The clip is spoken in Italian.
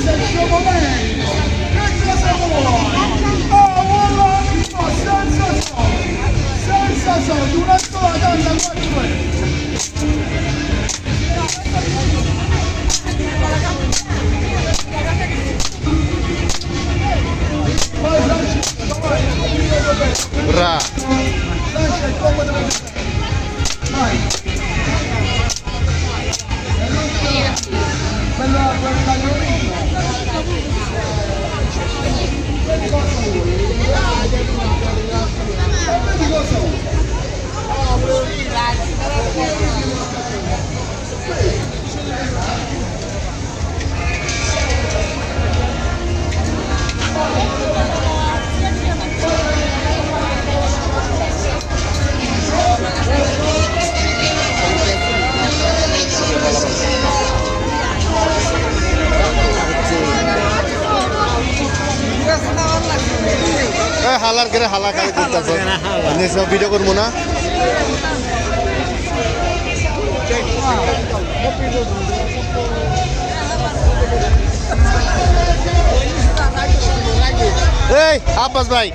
suo momento. Che cosa vuoi? Oh, vuole no, senza soldi. Senza soldi, una sola donna, quattro euro. Vai হালার করে হালা খালি করতেছ সব ভিডিও করব না। এই আব্বাস ভাই।